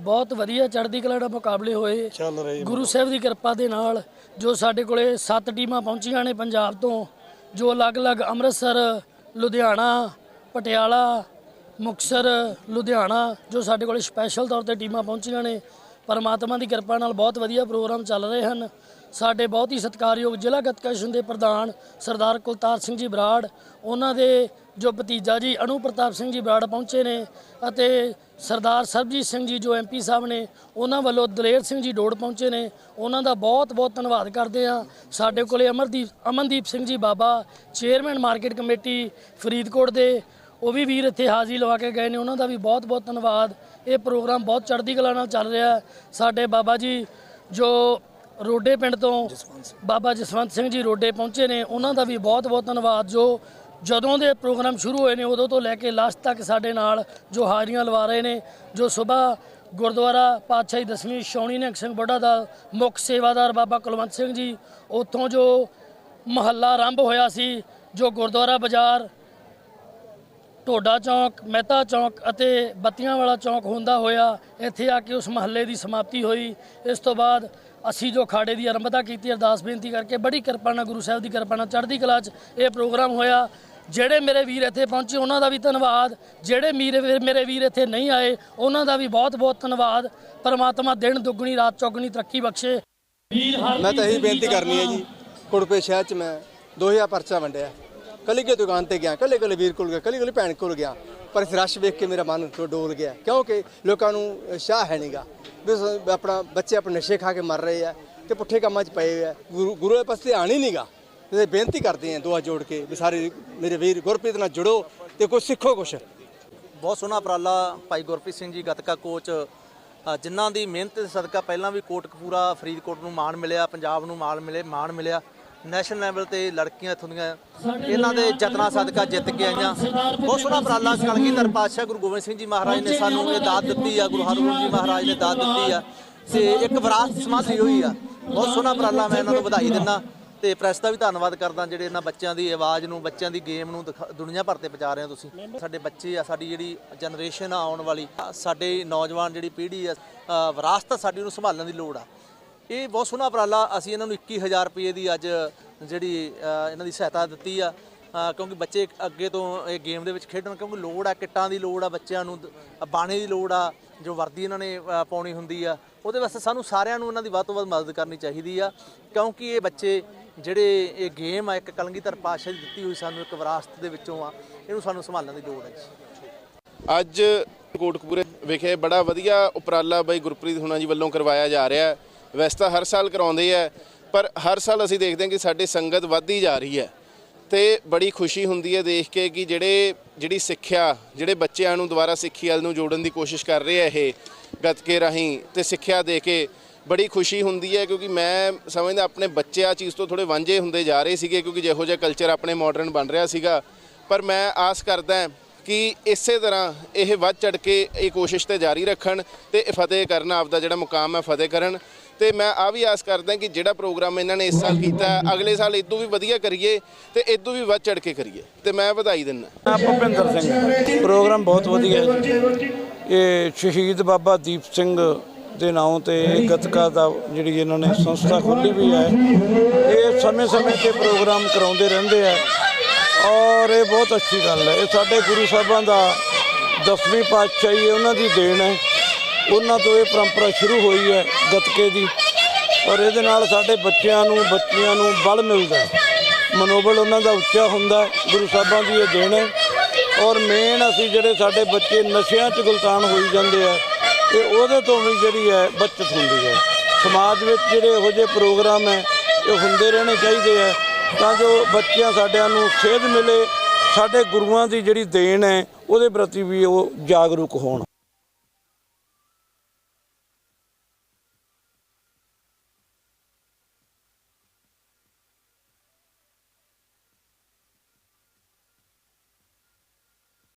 ਬਹੁਤ ਵਧੀਆ ਚੜ੍ਹਦੀ ਕਲਾ ਨਾਲ ਮੁਕਾਬਲੇ ਹੋਏ। ਚੱਲ ਰਹੀ ਗੁਰੂ ਸਾਹਿਬ ਦੀ ਕਿਰਪਾ ਦੇ ਨਾਲ ਜੋ ਸਾਡੇ ਕੋਲੇ 7 ਟੀਮਾਂ ਪਹੁੰਚੀਆਂ ਨੇ ਪੰਜਾਬ ਤੋਂ ਜੋ ਅਲੱਗ-ਅਲੱਗ ਅੰਮ੍ਰਿਤਸਰ ਲੁਧਿਆਣਾ ਪਟਿਆਲਾ ਮੁਕਤਸਰ ਲੁਧਿਆਣਾ ਜੋ ਸਾਡੇ ਕੋਲੇ ਸਪੈਸ਼ਲ ਤੌਰ ਤੇ ਟੀਮਾਂ ਪਹੁੰਚੀਆਂ ਨੇ ਪਰਮਾਤਮਾ ਦੀ ਕਿਰਪਾ ਨਾਲ ਬਹੁਤ ਵਧੀਆ ਪ੍ਰੋਗਰਾਮ ਚੱਲ ਰਹੇ ਹਨ। ਸਾਡੇ ਬਹੁਤ ਹੀ ਸਤਿਕਾਰਯੋਗ ਜ਼ਿਲ੍ਹਾ ਗੱਤਕਾ ਸ਼ਿੰਦੇ ਦੇ ਪ੍ਰਧਾਨ ਸਰਦਾਰ ਕੁਲਤਾਰ ਸਿੰਘ ਜੀ ਬਰਾੜ, ਉਹਨਾਂ ਦੇ ਜੋ ਭਤੀਜਾ ਜੀ ਅਨੂ ਪ੍ਰਤਾਪ ਸਿੰਘ ਜੀ ਬਰਾੜ ਪਹੁੰਚੇ ਨੇ ਅਤੇ ਸਰਦਾਰ ਸਰਬਜੀਤ ਸਿੰਘ ਜੀ ਜੋ ਐਮਪੀ ਸਾਹਿਬ ਨੇ, ਉਹਨਾਂ ਵੱਲੋਂ ਦਲੇਰ ਸਿੰਘ ਜੀ ਡੋੜ ਪਹੁੰਚੇ ਨੇ। ਉਹਨਾਂ ਦਾ ਬਹੁਤ ਬਹੁਤ ਧੰਨਵਾਦ ਕਰਦੇ ਆ ਸਾਡੇ ਕੋਲੇ Amardeep Amandeep Singh ji Baba, chairman market committee Faridkot ਦੇ ਉਹ ਵੀ ਵੀਰ ਇੱਥੇ ਹਾਜ਼ਰੀ ਲਵਾ ਕੇ ਗਏ ਨੇ, ਉਹਨਾਂ ਦਾ ਵੀ ਬਹੁਤ ਬਹੁਤ ਧੰਨਵਾਦ। ਇਹ ਪ੍ਰੋਗਰਾਮ ਬਹੁਤ ਚੜ੍ਹਦੀ ਕਲਾ ਨਾਲ ਚੱਲ ਰਿਹਾ ਸਾਡੇ ਬਾਬਾ ਜੀ ਜੋ ਰੋਡੇ ਪਿੰਡ ਤੋਂ ਬਾਬਾ ਜਸਵੰਤ ਸਿੰਘ ਜੀ ਰੋਡੇ ਪਹੁੰਚੇ ਨੇ, ਉਹਨਾਂ ਦਾ ਵੀ ਬਹੁਤ ਬਹੁਤ ਧੰਨਵਾਦ। ਜੋ ਜਦੋਂ ਦੇ ਪ੍ਰੋਗਰਾਮ ਸ਼ੁਰੂ ਹੋਏ ਨੇ, ਉਦੋਂ ਤੋਂ ਲੈ ਕੇ ਲਾਸਟ ਤੱਕ ਸਾਡੇ ਨਾਲ ਜੋ ਹਾਜ਼ਰੀਆਂ ਲਵਾ ਰਹੇ ਨੇ, ਜੋ ਸਵੇਰ ਗੁਰਦੁਆਰਾ ਪਾਤਸ਼ਾਹੀ ਦਸਵੀਂ ਸ਼ੌਣੀ ਨਿਹੰਗ ਸਿੰਘ ਬੁੱਢਾ ਦਾ, ਮੁੱਖ ਸੇਵਾਦਾਰ ਬਾਬਾ ਕੁਲਵੰਤ ਸਿੰਘ ਜੀ, ਉੱਥੋਂ ਜੋ ਮਹੱਲਾ ਆਰੰਭ ਹੋਇਆ ਸੀ, ਜੋ ਗੁਰਦੁਆਰਾ ਬਾਜ਼ਾਰ ਢੋਡਾ ਚੌਂਕ, ਮਹਿਤਾ ਚੌਂਕ ਅਤੇ ਬੱਤੀਆਂ ਵਾਲਾ ਚੌਂਕ ਹੁੰਦਾ ਹੋਇਆ ਇੱਥੇ ਆ ਕੇ ਉਸ ਮਹੱਲੇ ਦੀ ਸਮਾਪਤੀ ਹੋਈ। ਇਸ ਤੋਂ ਬਾਅਦ ਅਸੀਂ ਜੋ ਖਾੜੇ ਦੀ ਆਰੰਭਤਾ ਕੀਤੀ, ਅਰਦਾਸ ਬੇਨਤੀ ਕਰਕੇ ਬੜੀ ਕਿਰਪਾ ਨਾਲ ਗੁਰੂ ਸਾਹਿਬ ਦੀ ਕਿਰਪਾ ਨਾਲ ਚੜ੍ਹਦੀ ਕਲਾ 'ਚ ਇਹ ਪ੍ਰੋਗਰਾਮ ਹੋਇਆ। ਜਿਹੜੇ ਮੇਰੇ ਵੀਰ ਇੱਥੇ ਪਹੁੰਚੇ, ਉਹਨਾਂ ਦਾ ਵੀ ਧੰਨਵਾਦ। ਜਿਹੜੇ ਮੇਰੇ ਵੀਰ- ਮੇਰੇ ਵੀਰ ਇੱਥੇ ਨਹੀਂ ਆਏ, ਉਹਨਾਂ ਦਾ ਵੀ ਬਹੁਤ ਬਹੁਤ ਧੰਨਵਾਦ। ਪਰਮਾਤਮਾ ਦਿਨ ਦੁੱਗਣੀ, ਰਾਤ ਚੌਗਣੀ ਤਰੱਕੀ ਬਖਸ਼ੇ। ਮੈਂ ਤਾਂ ਇਹੀ ਬੇਨਤੀ ਕਰਨੀ ਹੈ ਜੀ, ਕੁੜਪੇ ਸ਼ਹਿਰ ਚ ਮੈਂ 2000 ਪਰਚਾ ਵੰਡਿਆ। ਕੱਲੀ ਕੇ ਦੁਕਾਨ ਤੇ ਗਿਆ ਕੱਲੇ ਕੱਲੇ ਵੀਰ ਕੋਲ ਗਿਆ ਕੱਲੀ ਕੱਲੀ ਭੈਣ ਕੋਲ ਗਿਆ ਪਰ ਇਸ ਰਸ਼ ਵੇਖ ਕੇ ਮੇਰਾ ਮਨ ਡੋਲ ਗਿਆ ਕਿਉਂਕਿ ਲੋਕਾਂ ਨੂੰ ਸ਼ਾਹ ਹੈ ਨਹੀਂਗਾ ਵੀ ਆਪਣਾ ਬੱਚੇ ਆਪਣੇ ਨਸ਼ੇ ਖਾ ਕੇ ਮਰ ਰਹੇ ਆ ਤੇ ਪੁੱਠੇ ਕੰਮਾਂ 'ਚ ਪਏ ਹੋਏ ਆ ਗੁਰੂ ਗੁਰੂ ਦੇ ਪਾਸੇ ਧਿਆਨ ਹੀ ਨਹੀਂਗਾ ਤੇ ਬੇਨਤੀ ਕਰਦੇ ਆ ਦੁਆ ਜੋੜ ਕੇ ਵੀ ਸਾਰੇ ਮੇਰੇ ਵੀਰ ਗੁਰਪ੍ਰੀਤ ਨਾਲ ਜੁੜੋ ਤੇ ਕੁਝ ਸਿੱਖੋ ਕੁਝ ਬਹੁਤ ਸੋਹਣਾ ਉਪਰਾਲਾ ਭਾਈ ਗੁਰਪ੍ਰੀਤ ਸਿੰਘ ਜੀ ਗੱਤਕਾ ਕੋਚ ਜਿਨ੍ਹਾਂ ਦੀ ਮਿਹਨਤ ਦੇ ਸਦਕਾ ਪਹਿਲਾਂ ਵੀ ਕੋਟਕਪੂਰਾ ਫਰੀਦਕੋਟ ਨੂੰ ਮਾਣ ਮਿਲਿਆ ਪੰਜਾਬ ਨੂੰ ਮਾਣ ਮਿਲੇ ਮਾਣ ਮਿਲਿਆ ਨੈਸ਼ਨਲ ਲੈਵਲ ਤੇ ਲੜਕੀਆਂ ਇੱਥੋਂ ਦੀਆਂ ਇਹਨਾਂ ਦੇ ਯਤਨਾਂ ਸਦਕਾ ਜਿੱਤ ਕੇ ਆਈਆਂ। ਬਹੁਤ ਸੋਹਣਾ ਉਪਰਾਲਾ ਕਲਗੀਧਰ ਪਾਤਸ਼ਾਹ ਗੁਰੂ ਗੋਬਿੰਦ ਸਿੰਘ ਜੀ ਮਹਾਰਾਜ ਨੇ ਸਾਨੂੰ ਇਹ ਦਾਤ ਦਿੱਤੀ ਆ ਗੁਰੂ ਹਰਗੋਬਿੰਦ ਜੀ ਮਹਾਰਾਜ ਨੇ ਦਾਤ ਦਿੱਤੀ ਆ। ਤੇ ਇੱਕ ਵਿਰਾਸਤ ਸਮਾਧੀ ਹੋਈ ਆ। ਬਹੁਤ ਸੋਹਣਾ ਉਪਰਾਲਾ ਮੈਂ ਇਹਨਾਂ ਨੂੰ ਵਧਾਈ ਦਿੰਦਾ। ਤੇ ਪ੍ਰੈਸ ਦਾ ਵੀ ਧੰਨਵਾਦ ਕਰਦਾ ਜਿਹੜੇ ਇਹਨਾਂ ਬੱਚਿਆਂ ਦੀ ਆਵਾਜ਼ ਨੂੰ ਬੱਚਿਆਂ ਦੀ ਗੇਮ ਨੂੰ ਦੁਨੀਆ ਭਰ ਤੇ ਪਹੁੰਚਾ ਰਹੇ ਹੋ ਤੁਸੀਂ। ਸਾਡੇ ਬੱਚੇ ਆ ਸਾਡੀ ਜਿਹੜੀ ਜਨਰੇਸ਼ਨ ਆ ਆਉਣ ਵਾਲੀ ਸਾਡੇ ਨੌਜਵਾਨ ਜਿਹੜੀ ਪੀੜ੍ਹੀ ਆ ਵਿਰਾਸਤ ਸਾਡੀ ਨੂੰ ਸੰਭਾਲਣ ਦੀ ਲੋੜ ਆ। ਇਹ ਬਹੁਤ ਸੋਹਣਾ ਉਪਰਾਲਾ ਅਸੀਂ ਇਹਨਾਂ ਨੂੰ 21000 ਰੁਪਏ ਦੀ ਅੱਜ ਜਿਹੜੀ ਇਹਨਾਂ ਦੀ ਸਹਾਇਤਾ ਦਿੱਤੀ ਆ। ਕਿਉਂਕਿ ਬੱਚੇ ਅੱਗੇ ਤੋਂ ਇਹ ਗੇਮ ਦੇ ਵਿੱਚ ਖੇਡਣ ਕਿਉਂਕਿ ਲੋੜ ਆ, ਕਿੱਟਾਂ ਦੀ ਲੋੜ ਆ, ਬੱਚਿਆਂ ਨੂੰ ਦ- ਬਾਣੇ ਦੀ ਲੋੜ ਆ, ਜੋ ਵਰਦੀ ਇਹਨਾਂ ਨੇ ਪਾਉਣੀ ਹੁੰਦੀ ਆ। ਉਹਦੇ ਵਾਸਤੇ ਸਾਨੂੰ ਸਾਰਿਆਂ ਨੂੰ ਇਹਨਾਂ ਦੀ ਵੱਧ ਤੋਂ ਵੱਧ ਮਦਦ ਕਰਨੀ ਚਾਹੀਦੀ ਆ। ਕਿਉਂਕਿ ਇਹ ਬੱਚੇ ਜਿਹੜੇ ਇਹ ਗੇਮ ਆ, ਇੱਕ ਕਲਗੀਧਰ ਪਾਤਸ਼ਾਹ ਦੀ ਦਿੱਤੀ ਹੋਈ ਸਾਨੂੰ ਇੱਕ ਵਿਰਾਸਤ ਦੇ ਵਿੱਚੋਂ ਆ, ਇਹਨੂੰ ਸਾਨੂੰ ਸੰਭਾਲਣ ਦੀ ਲੋੜ ਹੈ ਜੀ। ਅੱਜ ਕੋਟਕਪੂਰੇ ਵਿਖੇ ਬੜਾ ਵਧੀਆ ਉਪਰਾਲਾ ਬਾਈ ਗੁਰਪ੍ਰੀਤ ਹੁਣਾ ਜੀ ਵੱਲੋਂ ਕਰਵਾਇਆ ਜਾ ਰਿਹਾ। ਹੈ ਵੈਸੇ ਤਾਂ ਹਰ ਸਾਲ ਕਰਾਉਂਦੇ ਆ, ਪਰ ਹਰ ਸਾਲ ਅਸੀਂ ਦੇਖਦੇ ਹਾਂ ਕਿ ਸਾਡੀ ਸੰਗਤ ਵੱਧਦੀ ਜਾ ਰਹੀ ਹੈ। ਤੇ ਬੜੀ ਖੁਸ਼ੀ ਹੁੰਦੀ ਹੈ ਦੇਖ ਕੇ ਕਿ ਜਿਹੜੇ, ਜਿਹੜੀ ਸਿੱਖਿਆ, ਜਿਹੜੇ ਬੱਚਿਆਂ ਨੂੰ ਦੁਬਾਰਾ ਸਿੱਖੀ ਵੱਲ ਨੂੰ ਜੋੜਨ ਦੀ ਕੋਸ਼ਿਸ਼ ਕਰ ਰਹੇ ਆ ਇਹ ਗੱਤਕੇ ਰਾਹੀਂ, ਤੇ ਸਿੱਖਿਆ ਦੇ ਕੇ ਬੜੀ ਖੁਸ਼ੀ ਹੁੰਦੀ ਹੈ ਕਿਉਂਕਿ ਮੈਂ ਸਮਝਦਾ ਆਪਣੇ ਬੱਚੇ ਆ ਚੀਜ਼ ਤੋਂ ਥੋੜੇ ਵਾਂਝੇ ਹੁੰਦੇ ਜਾ ਰਹੇ ਸੀਗੇ ਕਿਉਂਕਿ ਜਿਹੋ ਜਿਹਾ ਕਲਚਰ ਆਪਣੇ ਮਾਡਰਨ ਬਣ ਰਿਹਾ ਸੀਗਾ। ਪਰ ਮੈਂ ਆਸ ਕਰਦਾ ਕਿ ਇਸੇ ਤਰ੍ਹਾਂ ਇਹ ਵੱਧ ਚੜ ਕੇ ਇਹ ਕੋਸ਼ਿਸ਼ ਤੇ ਜਾਰੀ ਰੱਖਣ ਤੇ ਇਹ ਫਤਿਹ ਕਰਨ, ਆਪਦਾ ਜਿਹੜਾ ਮੁਕਾਮ ਹੈ ਫਤਿਹ ਕਰਨ। ਤੇ ਮੈਂ ਆ ਵੀ ਆਸ ਕਰਦਾ ਕਿ ਜਿਹੜਾ ਪ੍ਰੋਗਰਾਮ ਇਹਨਾਂ ਨੇ ਇਸ ਸਾਲ ਕੀਤਾ ਅਗਲੇ ਸਾਲ ਇਦੋਂ ਵੀ ਵਧੀਆ ਕਰੀਏ ਤੇ ਇਦੋਂ ਵੀ ਵੱਧ ਚੜ ਕੇ ਕਰੀਏ। ਤੇ ਮੈਂ ਵਧਾਈ ਦਿੰਦਾ। ਭੁਪਿੰਦਰ ਸਿੰਘ। ਪ੍ਰੋਗਰਾਮ ਬਹੁਤ ਵਧੀਆ ਇਹ ਸ਼ਹੀਦ ਬਾਬਾ ਦੀਪ ਸਿੰਘ ਦੇ ਨਾਮ ਤੇ ਇਹ ਗੱਤਕਾ ਦਾ ਜਿਹੜੀ ਇਹਨਾਂ ਨੇ ਸੰਸਥਾ ਖੋਲੀ ਵੀ ਹੈ। ਇਹ ਸਮੇਂ-ਸਮੇਂ ਤੇ ਪ੍ਰੋਗਰਾਮ ਕਰਾਉਂਦੇ ਰਹਿੰਦੇ ਆ ਔਰ ਇਹ ਬਹੁਤ ਅੱਛੀ ਗੱਲ ਹੈ। ਇਹ ਸਾਡੇ ਗੁਰੂ ਸਾਹਿਬਾਂ ਦਾ ਦਸਵੀਂ ਪਾਤਸ਼ਾਹੀ ਉਹਨਾਂ ਦੀ ਦੇਣ ਹੈ। ਉਹਨਾਂ ਤੋਂ ਇਹ ਪਰੰਪਰਾ ਸ਼ੁਰੂ ਹੋਈ ਹੈ ਗੱਤਕੇ ਦੀ। ਔਰ ਇਹਦੇ ਨਾਲ ਸਾਡੇ ਬੱਚਿਆਂ ਨੂੰ, ਬੱਚੀਆਂ ਨੂੰ ਬਲ ਮਿਲਦਾ ਹੈ। ਮਨੋਬਲ ਉਹਨਾਂ ਦਾ ਉੱਚਾ ਹੁੰਦਾ ਹੈ। ਗੁਰੂ ਸਾਹਿਬਾਂ ਦੀ ਇਹ ਦੇਣ ਹੈ। ਔਰ ਮੇਨ ਅਸੀਂ ਜਿਹੜੇ ਸਾਡੇ ਬੱਚੇ ਨਸ਼ਿਆਂ 'ਚ ਗੁਲਤਾਨ ਹੋਈ ਜਾਂਦੇ ਆ, ਇਹ ਉਹਦੇ ਤੋਂ ਵੀ ਜਿਹੜੀ ਹੈ ਬਚਤ ਹੁੰਦੀ ਹੈ। ਸਮਾਜ ਵਿੱਚ ਜਿਹੜੇ ਇਹੋ ਜਿਹੇ ਪ੍ਰੋਗਰਾਮ ਹੈ, ਇਹ ਹੁੰਦੇ ਰਹਿਣੇ ਚਾਹੀਦੇ ਆ ਤਾਂ ਜੋ ਬੱਚਿਆਂ ਸਾਡਿਆਂ ਨੂੰ ਸੇਧ ਮਿਲੇ, ਸਾਡੇ ਗੁਰੂਆਂ ਦੀ ਜਿਹੜੀ ਦੇਣ ਹੈ, ਉਹਦੇ ਪ੍ਰਤੀ ਵੀ ਉਹ ਜਾਗਰੂਕ ਹੋਣ।